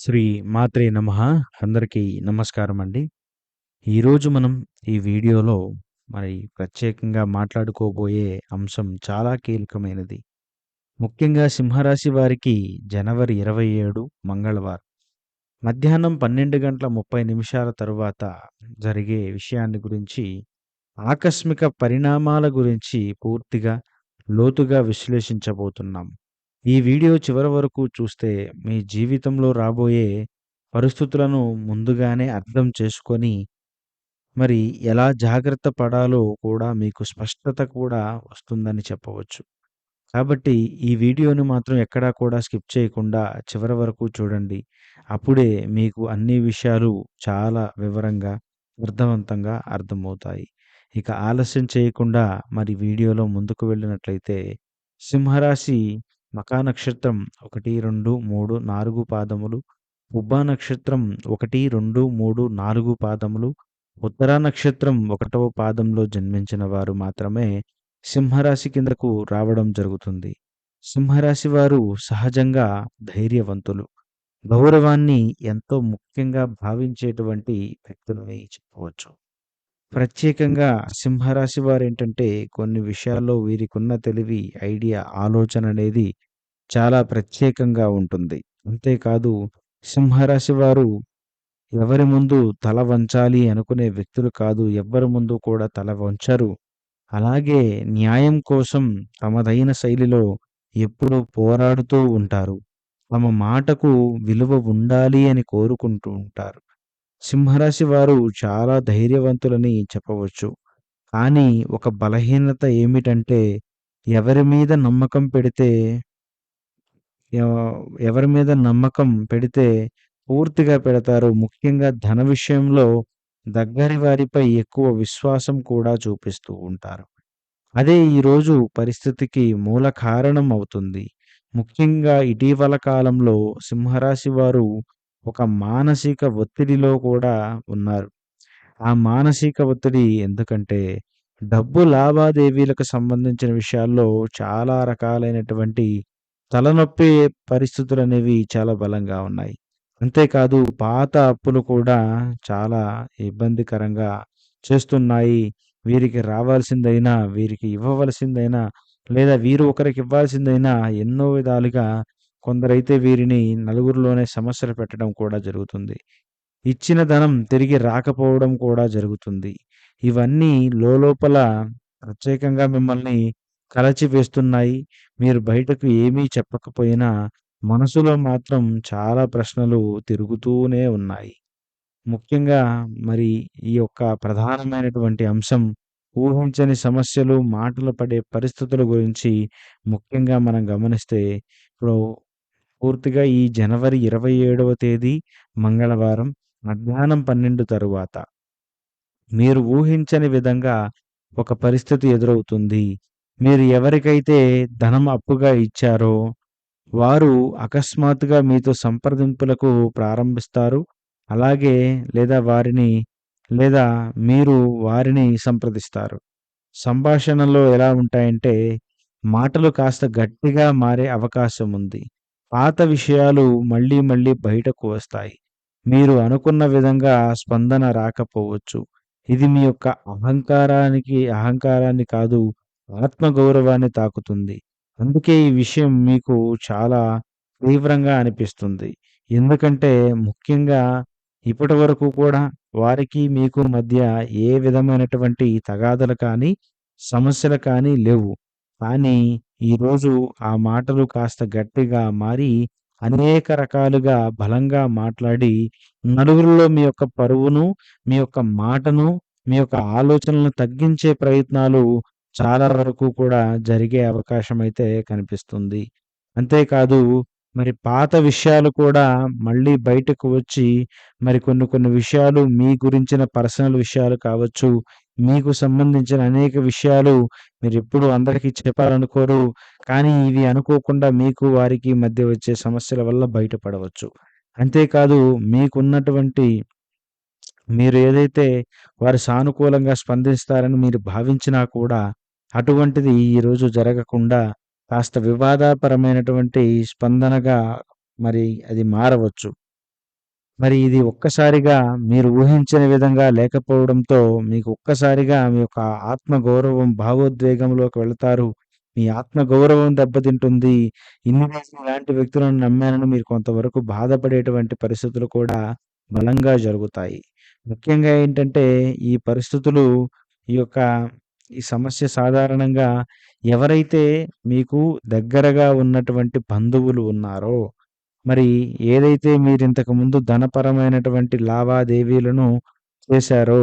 శ్రీ మాత్రే నమ అందరికీ నమస్కారం అండి. ఈరోజు మనం ఈ వీడియోలో మరి ప్రత్యేకంగా మాట్లాడుకోబోయే అంశం చాలా కీలకమైనది. ముఖ్యంగా సింహరాశి వారికి జనవరి 27 మంగళవారం మధ్యాహ్నం 12 గంటల 30 నిమిషాల తరువాత జరిగే విషయాన్ని గురించి ఆకస్మిక పరిణామాల గురించి పూర్తిగా లోతుగా విశ్లేషించబోతున్నాం. ఈ వీడియో చివరి వరకు చూస్తే మీ జీవితంలో రాబోయే పరిస్థితులను ముందుగానే అర్థం చేసుకొని మరి ఎలా జాగ్రత్త పడాలో కూడా మీకు స్పష్టత కూడా వస్తుందని చెప్పవచ్చు. కాబట్టి ఈ వీడియోని మాత్రం ఎక్కడా కూడా స్కిప్ చేయకుండా చివరి వరకు చూడండి. అప్పుడే మీకు అన్ని విషయాలు చాలా వివరంగా, అర్థవంతంగా అర్థమవుతాయి. ఇక ఆలస్యం చేయకుండా మరి వీడియోలో ముందుకు వెళ్ళినట్లయితే సింహరాశి మకా నక్షత్రం 1, 2, 3, 4 పాదములు, పుబ్బా నక్షత్రం 1, 2, 3, 4 పాదములు, ఉత్తరా నక్షత్రం ఒకటవ పాదంలో జన్మించిన వారు మాత్రమే సింహరాశి కిందకు రావడం జరుగుతుంది. సింహరాశి వారు సహజంగా ధైర్యవంతులు. గౌరవాన్ని ఎంతో ముఖ్యంగా భావించేటువంటి వ్యక్తులని చెప్పవచ్చు. ప్రత్యేకంగా సింహరాశి వారేంటంటే కొన్ని విషయాల్లో వీరికున్న తెలివి, ఐడియా, ఆలోచన అనేది చాలా ప్రత్యేకంగా ఉంటుంది. అంతేకాదు సింహరాశి వారు ఎవరి ముందు తల వంచాలి అనుకునే వ్యక్తులు కాదు. ఎవ్వరి ముందు కూడా తల వంచరు. అలాగే న్యాయం కోసం తమదైన శైలిలో ఎప్పుడూ పోరాడుతూ ఉంటారు. తమ మాటకు విలువ ఉండాలి అని కోరుకుంటూ ఉంటారు. సింహరాశి వారు చాలా ధైర్యవంతులని చెప్పవచ్చు. కానీ ఒక బలహీనత ఏమిటంటే ఎవరి మీద నమ్మకం పెడితే ఎవరి మీద నమ్మకం పెడితే పూర్తిగా పెడతారు. ముఖ్యంగా ధన విషయంలో దగ్గరి వారిపై ఎక్కువ విశ్వాసం కూడా చూపిస్తూ ఉంటారు. అదే ఈరోజు పరిస్థితికి మూల కారణం అవుతుంది. ముఖ్యంగా ఇటీవల కాలంలో సింహరాశి వారు ఒక మానసిక ఒత్తిడిలో కూడా ఉన్నారు. ఆ మానసిక ఒత్తిడి ఎందుకంటే డబ్బు లావాదేవీలకు సంబంధించిన విషయాల్లో చాలా రకాలైనటువంటి తలనొప్పి పరిస్థితులు అనేవి చాలా బలంగా ఉన్నాయి. అంతేకాదు పాత అప్పులు కూడా చాలా ఇబ్బందికరంగా చేస్తున్నాయి. వీరికి రావాల్సిందైనా, వీరికి ఇవ్వవలసిందైనా లేదా వీరు ఒకరికి ఇవ్వాల్సిందైనా ఎన్నో విధాలుగా కొందరైతే వీరిని నలుగురిలోనే సమస్యలు పెట్టడం కూడా జరుగుతుంది. ఇచ్చిన ధనం తిరిగి రాకపోవడం కూడా జరుగుతుంది. ఇవన్నీ లోలోపల ప్రత్యేకంగా మిమ్మల్ని కలచివేస్తున్నాయి. మీరు బయటకు ఏమీ చెప్పకపోయినా మనసులో మాత్రం చాలా ప్రశ్నలు తిరుగుతూనే ఉన్నాయి. ముఖ్యంగా మరి ఈ యొక్క ప్రధానమైనటువంటి అంశం ఊహించని సమస్యలు, మాటలు పడే పరిస్థితుల గురించి ముఖ్యంగా మనం గమనిస్తే ఇప్పుడు పూర్తిగా ఈ జనవరి 27వ తేదీ మంగళవారం మధ్యాహ్నం 12 తరువాత మీరు ఊహించని విధంగా ఒక పరిస్థితి ఎదురవుతుంది. మీరు ఎవరికైతే ధనం అప్పుగా ఇచ్చారో వారు అకస్మాత్తుగా మీతో సంప్రదింపులకు ప్రారంభిస్తారు. అలాగే లేదా వారిని లేదా మీరు వారిని సంప్రదిస్తారు. సంభాషణలో ఎలా ఉంటాయంటే మాటలు కాస్త గట్టిగా మారే అవకాశం ఉంది. పాత విషయాలు మళ్ళీ మళ్ళీ బయటకు వస్తాయి. మీరు అనుకున్న విధంగా స్పందన రాకపోవచ్చు. ఇది మీ యొక్క అహంకారానికి అహంకారాన్ని కాదు ఆత్మగౌరవాన్ని తాకుతుంది. అందుకే ఈ విషయం మీకు చాలా తీవ్రంగా అనిపిస్తుంది. ఎందుకంటే ముఖ్యంగా ఇప్పటివరకు కూడా వారికి మీకు మధ్య ఏ విధమైనటువంటి తగాదలు కానీ, సమస్యలు కానీ లేవు. కానీ ఈరోజు ఆ మాటలు కాస్త గట్టిగా మారి అనేక రకాలుగా బలంగా మాట్లాడి నలుగురిలో మీ యొక్క పరువును, మీ యొక్క మాటను, మీ యొక్క ఆలోచనలను తగ్గించే ప్రయత్నాలు చాలా వరకు కూడా జరిగే అవకాశం అయితే కనిపిస్తుంది. అంతేకాదు మరి పాత విషయాలు కూడా మళ్ళీ బయటకు వచ్చి మరి కొన్ని కొన్ని విషయాలు మీ గురించిన పర్సనల్ విషయాలు కావచ్చు, మీకు సంబంధించిన అనేక విషయాలు మీరెప్పుడు అందరికీ చెప్పాలనుకోరు. కానీ ఇవి అనుకోకుండా మీకు వారికి మధ్య వచ్చే సమస్యల వల్ల బయటపడవచ్చు. అంతేకాదు మీకున్నటువంటి మీరు ఏదైతే వారు సానుకూలంగా స్పందిస్తారని మీరు భావించినా కూడా అటువంటిది ఈరోజు జరగకుండా కాస్త వివాదాపరమైనటువంటి స్పందనగా మరి అది మారవచ్చు. మరి ఇది ఒక్కసారిగా మీరు ఊహించని విధంగా లేకపోవడంతో మీకు ఒక్కసారిగా మీ యొక్క ఆత్మగౌరవం భావోద్వేగంలోకి వెళతారు. మీ ఆత్మగౌరవం దెబ్బతింటుంది. ఇన్ని రోజులు ఇలాంటి వ్యక్తులను నమ్మానని మీరు కొంతవరకు బాధపడేటువంటి పరిస్థితులు కూడా బలంగా జరుగుతాయి. ముఖ్యంగా ఏంటంటే ఈ పరిస్థితులు ఈ యొక్క ఈ సమస్య సాధారణంగా ఎవరైతే మీకు దగ్గరగా ఉన్నటువంటి బంధువులు ఉన్నారో, మరి ఏదైతే మీరు ఇంతకు ముందు ధనపరమైనటువంటి లావాదేవీలను చేశారో,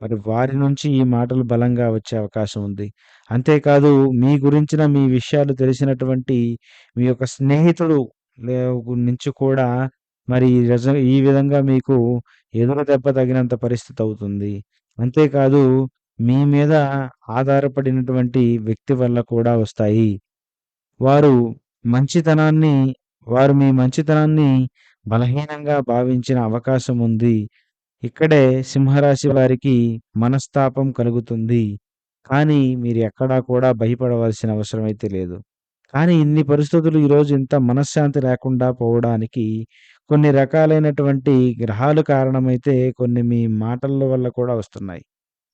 మరి వారి నుంచి ఈ మాటలు బలంగా వచ్చే అవకాశం ఉంది. అంతేకాదు మీ గురించిన మీ విషయాలు తెలిసినటువంటి మీ యొక్క స్నేహితుడు నుంచి కూడా మరి ఈ రజ ఈ విధంగా మీకు ఎదురు దెబ్బ తగినంత పరిస్థితి అవుతుంది. అంతేకాదు మీ మీద ఆధారపడినటువంటి వ్యక్తి వల్ల కూడా వస్తాయి. వారు మంచితనాన్ని వారు మీ మంచితనాన్ని బలహీనంగా భావించిన అవకాశం ఉంది. ఇక్కడే సింహరాశి వారికి మనస్తాపం కలుగుతుంది. కానీ మీరు ఎక్కడా కూడా భయపడవలసిన అవసరం అయితే లేదు. కానీ ఇన్ని పరిస్థితులు ఈరోజు ఇంత మనశ్శాంతి లేకుండా పోవడానికి కొన్ని రకాలైనటువంటి గ్రహాలు కారణమైతే కొన్ని మీ మాటల వల్ల కూడా వస్తున్నాయి.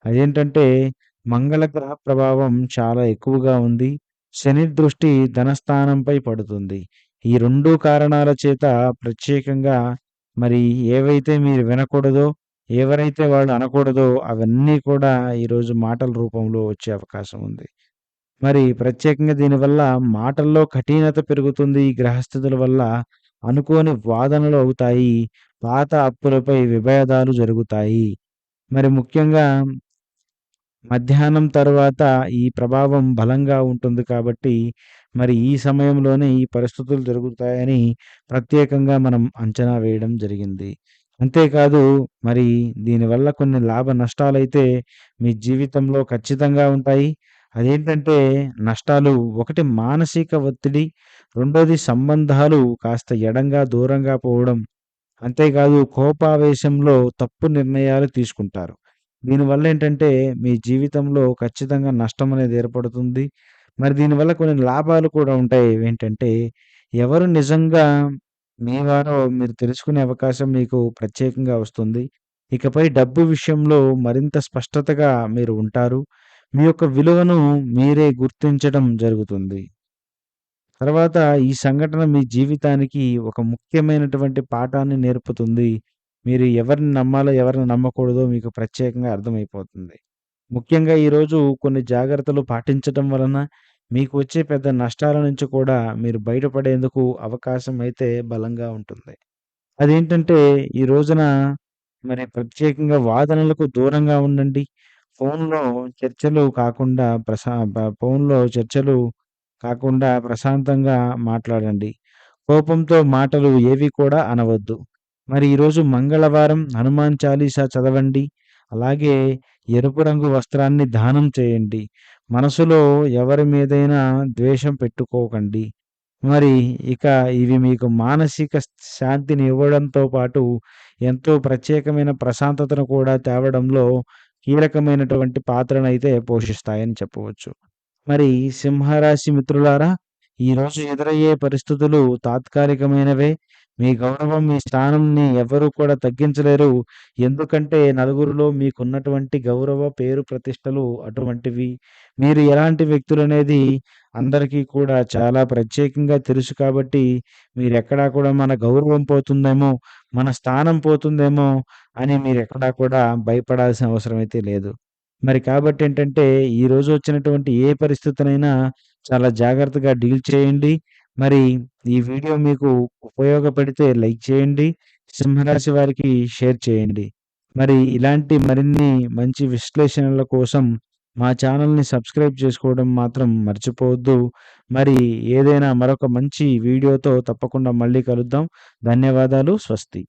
అదేంటంటే మంగళ గ్రహ ప్రభావం చాలా ఎక్కువగా ఉంది. శని దృష్టి ధనస్థానంపై పడుతుంది. ఈ 2 కారణాల చేత ప్రత్యేకంగా మరి ఏవైతే మీరు వినకూడదో, ఎవరైతే వాళ్ళు అనకూడదో అవన్నీ కూడా ఈరోజు మాటల రూపంలో వచ్చే అవకాశం ఉంది. మరి ప్రత్యేకంగా దీనివల్ల మాటల్లో కఠినత పెరుగుతుంది. ఈ గ్రహస్థితుల వల్ల అనుకోని వాదనలు అవుతాయి. పాత అప్పులపై విభేదాలు జరుగుతాయి. మరి ముఖ్యంగా మధ్యాహ్నం తర్వాత ఈ ప్రభావం బలంగా ఉంటుంది కాబట్టి, మరి ఈ సమయంలోనే ఈ పరిస్థితులు జరుగుతాయని ప్రత్యేకంగా మనం అంచనా వేయడం జరిగింది. అంతేకాదు మరి దీనివల్ల కొన్ని లాభ నష్టాలైతే మీ జీవితంలో ఖచ్చితంగా ఉంటాయి. అదేంటంటే నష్టాలు ఒకటి మానసిక ఒత్తిడి, రెండోది సంబంధాలు కాస్త ఎడంగా, దూరంగా పోవడం. అంతేకాదు కోపావేశంలో తప్పు నిర్ణయాలు తీసుకుంటారు. దీనివల్ల ఏంటంటే మీ జీవితంలో ఖచ్చితంగా నష్టం అనేది ఏర్పడుతుంది. మరి దీనివల్ల కొన్ని లాభాలు కూడా ఉంటాయి. ఏంటంటే ఎవరు నిజంగా మీ వారో మీరు తెలుసుకునే అవకాశం మీకు ప్రత్యేకంగా వస్తుంది. ఇకపై డబ్బు విషయంలో మరింత స్పష్టతగా మీరు ఉంటారు. మీ యొక్క విలువను మీరే గుర్తించడం జరుగుతుంది. తర్వాత ఈ సంఘటన మీ జీవితానికి ఒక ముఖ్యమైనటువంటి పాఠాన్ని నేర్పుతుంది. మీరు ఎవరిని నమ్మాలో, ఎవరిని నమ్మకూడదో మీకు ప్రత్యేకంగా అర్థమైపోతుంది. ముఖ్యంగా ఈరోజు కొన్ని జాగ్రత్తలు పాటించటం వలన మీకు వచ్చే పెద్ద నష్టాల నుంచి కూడా మీరు బయటపడేందుకు అవకాశం అయితే బలంగా ఉంటుంది. అదేంటంటే ఈ రోజున మరి ప్రత్యేకంగా వాదనలకు దూరంగా ఉండండి. ఫోన్‌లో చర్చలు కాకుండా ప్రశా ఫోన్‌లో చర్చలు కాకుండా ప్రశాంతంగా మాట్లాడండి. కోపంతో మాటలు ఏవి కూడా అనవద్దు. మరి ఈరోజు మంగళవారం హనుమాన్ చాలీసా చదవండి. అలాగే ఎరుపు రంగు వస్త్రాన్ని దానం చేయండి. మనసులో ఎవరి మీదైనా ద్వేషం పెట్టుకోకండి. మరి ఇక ఇవి మీకు మానసిక శాంతిని ఇవ్వడంతో పాటు ఎంతో ప్రత్యేకమైన ప్రశాంతతను కూడా తేవడంలో కీలకమైనటువంటి పాత్రనైతే పోషిస్తాయని చెప్పవచ్చు. మరి సింహరాశి మిత్రులారా ఈరోజు ఎదురయ్యే పరిస్థితులు తాత్కాలికమైనవే. మీ గౌరవం, మీ స్థానంని ఎవ్వరూ కూడా తగ్గించలేరు. ఎందుకంటే నలుగురిలో మీకున్నటువంటి గౌరవ, పేరు ప్రతిష్టలు అటువంటివి. మీరు ఎలాంటి వ్యక్తులు అనేది అందరికీ కూడా చాలా ప్రత్యేకంగా తెలుసు కాబట్టి మీరెక్కడా కూడా మన గౌరవం పోతుందేమో, మన స్థానం పోతుందేమో అని మీరెక్కడా కూడా భయపడాల్సిన అవసరం అయితే లేదు. మరి కాబట్టి ఏంటంటే ఈరోజు వచ్చినటువంటి ఏ పరిస్థితినైనా చాలా జాగ్రత్తగా డీల్ చేయండి. మరి ఈ వీడియో మీకు ఉపయోగపడితే లైక్ చేయండి. సింహరాశి వారికి షేర్ చేయండి. మరి ఇలాంటి మరిన్ని మంచి విశ్లేషణల కోసం మా ఛానల్‌ని సబ్స్క్రైబ్ చేసుకోవడం మాత్రం మర్చిపోవద్దు. మరి ఏదైనా మరొక మంచి వీడియోతో తప్పకుండా మళ్ళీ కలుద్దాం. ధన్యవాదాలు. స్వస్తి.